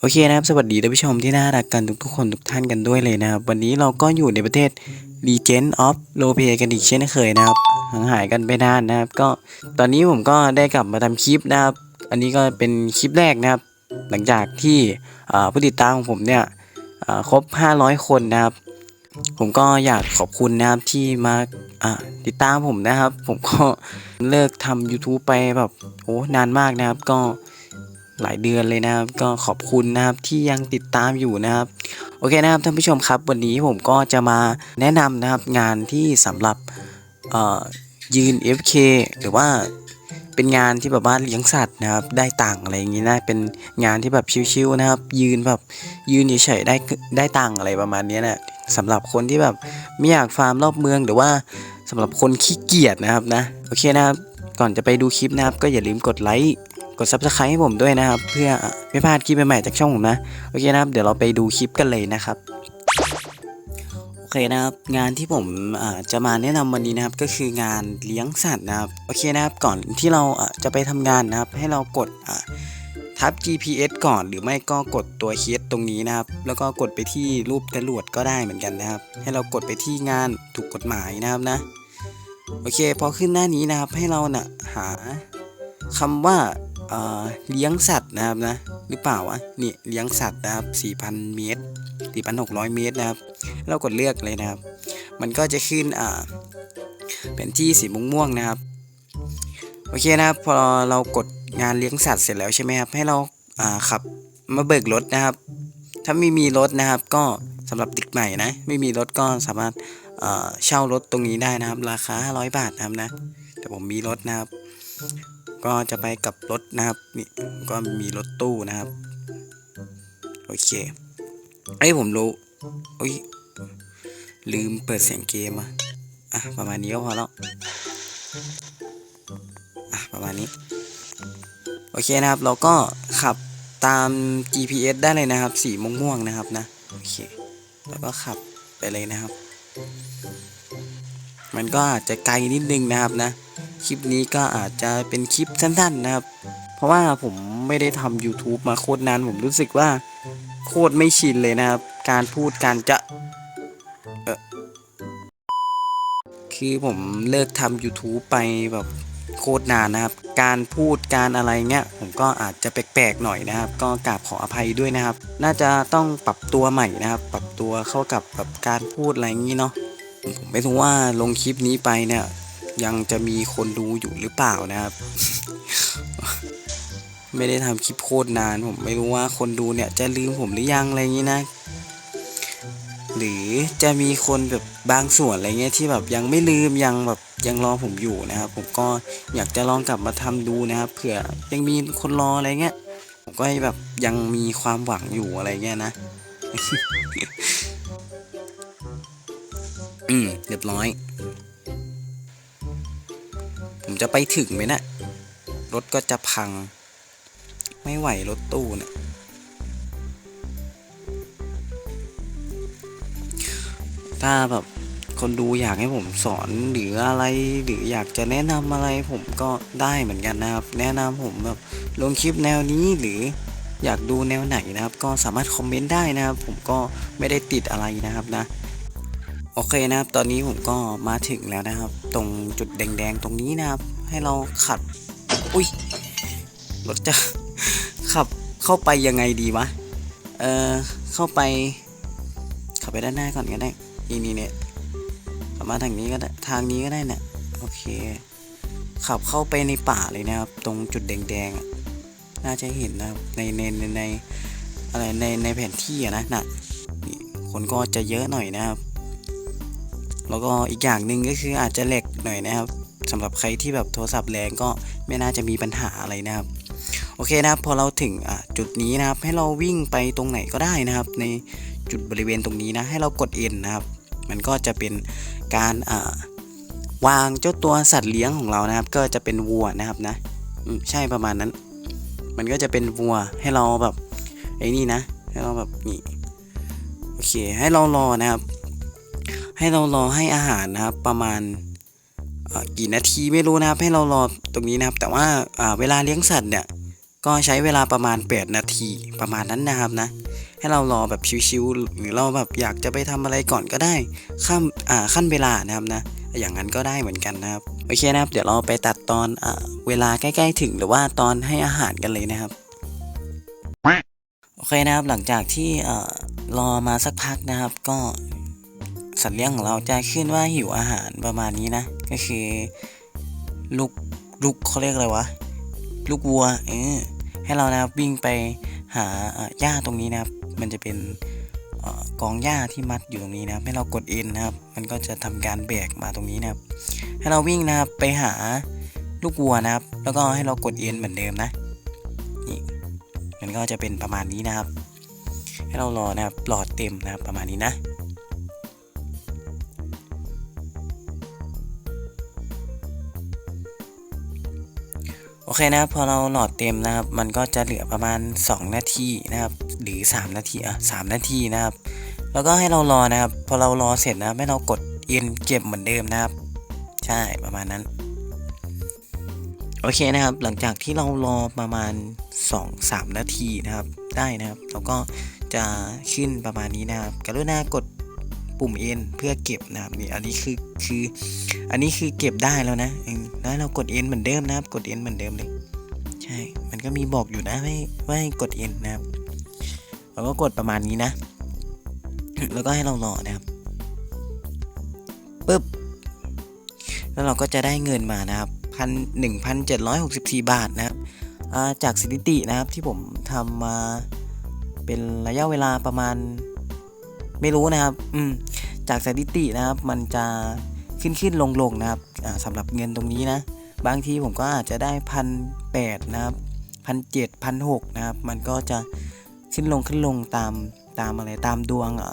โอเคนะครับ สวัสดีท่านผู้ชมที่น่ารักกันทุกๆคนทุกท่านกันด้วยเลยนะครับ วันนี้เราก็อยู่ในประเทศ Legend of r o p e กันอีกเช่นเคยนะครับห่างหายกันไปนานนะครับ ก็ตอนนี้ผมก็ได้กลับมาทำคลิปนะครับ อันนี้ก็เป็นคลิปแรกนะครับ หลังจากที่ผู้ติดตามของผมเนี่ยอ่าครบ 500 คนนะครับ ผมก็อยากขอบคุณนะครับที่มาอ่าติดตามผมนะครับ ผมก็เลิกทำ YouTube ไปแบบโอ้นานมากนะครับก็ หลายเดือนเลยนะครับ ก็ขอบคุณนะครับที่ยังติดตามอยู่นะครับ โอเคนะครับท่านผู้ชมครับ วันนี้ผมก็จะมาแนะนำนะครับงานที่สำหรับยืน FK หรือว่าเป็นงานที่แบบว่าเลี้ยงสัตว์นะครับ ได้ตังค์อะไรอย่างนี้นะเป็นงานที่แบบชิวๆนะครับ ยืนแบบยืนเฉยๆได้ได้ตังค์อะไรประมาณนี้นะสำหรับคนที่แบบไม่อยากฟาร์มรอบเมืองหรือว่าสำหรับคนขี้เกียจนะครับนะโอเคนะครับก่อนจะไปดูคลิปนะครับ ก็อย่าลืมกดไลค์ กด subscribe ให้ผมด้วยนะครับ เพื่อไม่พลาดคลิปใหม่ๆจากช่องผมนะ โอเคนะครับ เดี๋ยวเราไปดูคลิปกันเลยนะครับ โอเคนะครับ งานที่ผมจะมาแนะนำวันนี้นะครับ ก็คืองานเลี้ยงสัตว์นะครับ โอเคนะครับ ก่อนที่เราจะไปทำงานนะครับ ให้เรากดทับ GPS ก่อนหรือไม่ก็กดตัวเคสตรงนี้นะครับ แล้วก็กดไปที่รูปจรวดก็ได้เหมือนกันนะครับ ให้เรากดไปที่งานถูกกฎหมายนะครับนะ โอเค พอขึ้นหน้านี้นะครับ ให้เราน่ะหาคำว่า เลี้ยงสัตว์นะครับนะหรือเปล่าวะนี่เลี้ยงสัตว์นะครับ 4,000 เมตร 4,600 เมตรนะครับ เรากดเลือกเลยนะครับ มันก็จะขึ้นอ่าเป็นที่สีม่วงๆนะครับโอเคนะครับพอเรากดงานเลี้ยงสัตว์เสร็จแล้วใช่ไหมครับให้เราอ่าขับมาเบิกรถนะครับ ถ้าไม่มีรถนะครับ ก็สำหรับเด็กใหม่นะไม่มีรถก็สามารถเอ่อเช่ารถตรงนี้ได้นะครับ ราคา 500 บาทนะครับนะแต่ผมมีรถนะครับ ก็จะไปกับรถนะครับ นี่ก็มีรถตู้นะครับ โอเคไอ้ผมรู้โอ้ยลืมเปิดเสียงเกมอะอะประมาณนี้ก็พอแล้วอะประมาณนี้ โอเคนะครับ เราก็ขับตาม GPS ได้เลยนะครับ สีม่วงๆนะครับนะ โอเค แล้วก็ขับไปเลยนะครับ มันก็อาจจะไกลนิดนึงนะครับนะ คลิปนี้ก็อาจจะเป็นคลิปสั้นๆนะครับ เพราะว่าผมไม่ได้ทำ YouTube มาโคตรนานผมรู้สึกว่าโคตรไม่ชินเลยนะครับ การพูดการจะเออคือผมเลิกทำ YouTube ไปแบบโคตรนานนะครับ การพูดการอะไรเงี้ยผมก็อาจจะแปลกๆหน่อยนะครับ ก็กราบขออภัยด้วยนะครับ น่าจะต้องปรับตัวใหม่นะครับ ปรับตัวเข้ากับแบบการพูดอะไรงี้เนาะผมไม่รู้ว่าลงคลิปนี้ไปเนี่ย ยังจะมีคนดูอยู่หรือเปล่านะครับ ไม่ได้ทำคลิปโคตรนานผมไม่รู้ว่าคนดูเนี่ยจะลืมผมหรือยังอะไรอย่างนี้นะ หรือจะมีคนแบบบางส่วนอะไรเงี้ยที่แบบยังไม่ลืมยังแบบยังรอผมอยู่นะครับ ผมก็อยากจะลองกลับมาทำดูนะครับเผื่อยังมีคนรออะไรเงี้ยผมก็แบบยังมีความหวังอยู่อะไรเงี้ยนะอืมเรียบร้อย ผมจะไปถึงไหมนะี่ยรถก็จะพัง ไม่ไหวรถตู้เนี่ยถ้าแบบคนดูอยากให้ผมสอนหรืออะไรหรืออยากจะแนะนำอะไรผมก็ได้เหมือนกันนะครับ แนะนำผมแบบลงคลิปแนวนี้หรืออยากดูแนวไหนนะครับ ก็สามารถคอมเมนต์ได้นะครับ ผมก็ไม่ได้ติดอะไรนะครับนะ โอเคนะครับ ตอนนี้ผมก็มาถึงแล้วนะครับ ตรงจุดแดงๆตรงนี้นะครับ ให้เราขับ อุ้ยรถจะขับเข้าไปยังไงดีวะ เออเข้าไป ขับไปด้านหน้าก่อนก็ได้นี่นี่เนี่ยขับมาทางนี้ก็ได้ทางนี้ก็ได้เนี่ยโอเค ขับเข้าไปในป่าเลยนะครับ ตรงจุดแดงๆน่าจะเห็นนะครับในในในในอะไรในในแผนที่อะนะน่ะคนก็จะเยอะหน่อยนะครับ แล้วก็อีกอย่างหนึ่งก็คืออาจจะเหล็กหน่อยนะครับสำหรับใครที่แบบโทรศัพท์แรงก็ไม่น่าจะมีปัญหาอะไรนะครับ โอเคนะครับ พอเราถึงจุดนี้นะครับ ให้เราวิ่งไปตรงไหนก็ได้นะครับ ในจุดบริเวณตรงนี้นะ ให้เรากด N นนะครับ มันก็จะเป็นการวางเจ้าตัวสัตว์เลี้ยงของเรานะครับ ก็จะเป็นวัวนะครับนะใช่ประมาณนั้น มันก็จะเป็นวัวให้เราแบบไอ้นี่นะ ให้เราแบบนี่โอเค ให้เรารอนะครับ ให้เรารอให้อาหารนะครับประมาณกี่นาทีไม่รู้นะครับให้เรารอตรงนี้นะครับ แต่ว่าเวลาเลี้ยงสัตว์เนี่ยก็ใช้เวลาประมาณ 8 นาทีประมาณนั้นนะครับนะ ให้เรารอแบบชิวๆหรือเราแบบอยากจะไปทำอะไรก่อนก็ได้ข้ามอ่าขั้นเวลานะครับนะ อย่างนั้นก็ได้เหมือนกันนะครับโอเคนะครับ เดี๋ยวเราไปตัดตอนอ่าเวลาใกล้ๆถึงหรือว่าตอนให้อาหารกันเลยนะครับโอเคนะครับหลังจากที่อ่อรอมาสักพักนะครับ ก็ สัตว์เลี้ยงของเราจะขึ้นว่าหิวอาหารประมาณนี้นะ ก็คือลูกลูกเขาเรียกอะไรวะ ลูกวัวเออให้เรานะครับวิ่งไปหาหญ้าตรงนี้นะครับ มันจะเป็นกองหญ้าที่มัดอยู่ตรงนี้นะครับ ให้เรากดเอ็นนะครับ มันก็จะทำการแบกมาตรงนี้นะครับ ให้เราวิ่งนะครับไปหาลูกวัวนะครับ แล้วก็ให้เรากดเอ็นเหมือนเดิมนะนี่มันก็จะเป็นประมาณนี้นะครับ ให้เรารอนะครับหลอดเต็มนะครับประมาณนี้นะ โอเคนะพอเราหลอดเต็มนะครับ มันก็จะเหลือประมาณ 2 นาทีนะครับ หรือ 3 นาทีอะสามนาทีนะครับ แล้วก็ให้เรารอนะครับ พอเรารอเสร็จนะให้เรากดเอ็นเก็บเหมือนเดิมนะครับ ใช่ประมาณนั้น โอเคนะครับ หลังจากที่เรารอประมาณ 2-3 นาทีนะครับ ได้นะครับ เราก็จะขึ้นประมาณนี้นะครับ กรุณากด ปุ่ม N เพื่อเก็บนะครับนี่อันนี้คือคืออันนี้คือเก็บได้แล้วนะแล้วเรากด N เหมือนเดิมนะครับ กด N เหมือนเดิมเลยใช่ มันก็มีบอกอยู่นะว่าให้ว่าให้กด N นะครับเราก็กดประมาณนี้นะ แล้วก็ให้เรารอนะครับปึ๊บแล้วเราก็จะได้เงินมานะครับพันหนึ่งพันเจ็ดร้อยหกสิบสี่บาทนะครับจากสถิตินะครับที่ผมทำมาเป็นระยะเวลาประมาณ ไม่รู้นะครับ อืม จากสถิตินะครับ มันจะขึ้นขึ้นลงลงนะครับอ่าสำหรับเงินตรงนี้นะ บางทีผมก็อาจจะได้พันแปดนะครับพันเจ็ดพันหกนะครับ มันก็จะขึ้นลงขึ้นลงตามตามอะไรตามดวงอะ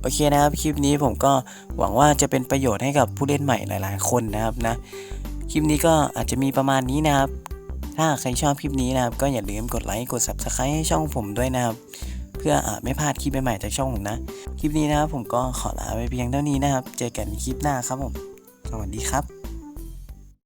โอเคนะครับ คลิปนี้ผมก็หวังว่าจะเป็นประโยชน์ให้กับผู้เล่นใหม่หลาย ๆ คนนะครับนะ คลิปนี้ก็อาจจะมีประมาณนี้นะครับ ถ้าใครชอบคลิปนี้นะครับ ก็อย่าลืมกดไลค์ กด subscribe ให้ช่องผมด้วยนะครับ พื่ออไม่พลาดคลิปใหม่ๆจากช่องผมนะ คลิปนี้นะครับผมก็ขอลาไปเพียงเท่านี้นะครับ เจอกันคลิปหน้าครับผม สวัสดีครับ